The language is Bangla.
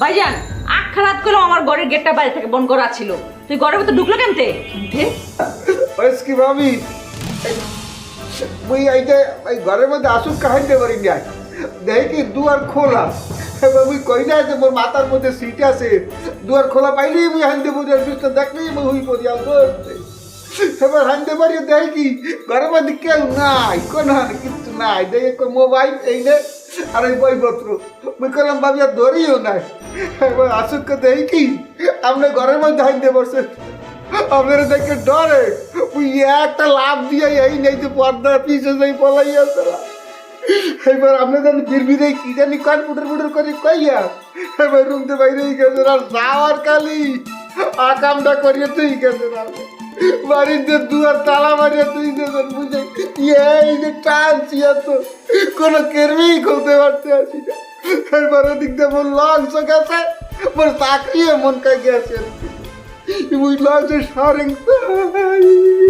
ভাইজান আখ রাত করে আমার ঘরের গেটটা বাইরে থেকে বন্ধ করা ছিল। তুই ঘরের ভিতরে ঢুকলো কেমতে কি ভাবি মুই এইটা এই ঘরের মধ্যে আসুক কাহাইতে পারি না দেখি দুয়ার খোলা। মুই কই না যে মোর মাথার মধ্যে সিট আছে। দুয়ার খোলা পাইলেই মুই হানতে বুঝে সুস্থ দেখলেই মুই হুই পড়ি আম এবার হানতে পারি, দেখি ঘরের মধ্যে কেউ নাই, কোন কিছু নাই। দেখে মোবাইল এই আর এই বইপত্র। মুই করলাম ভাবি, আর ধরিও নাই। এবার আসুক দেখি। কি আপনি ঘরের মধ্যে হানতে পারছেন আপনারা দেখে ডরে। ওই একটা লাভ দিয়ে এই নেই যে পর্দার পিছে যাই পলাই আছে এবার আপনাদের বিরবিরে কি জানি কান ফুটর ফুটর করে কইয়া এবার রুম রুমতে বাইরে গেছে আর যাওয়ার কালি। আকামটা করিয়ে তুই গেছে না। বাড়িতে দুয়ার তালা মারিয়ে তুই গেছেন বুঝে এই যে টানছি এত। কোনো কেরমেই খুলতে পারতে আসি না। এবার ওদিক দিয়ে মোর গেছে। মোর চাকরি এমন কাই গেছে বুঝলাম লঞ্চে সারেং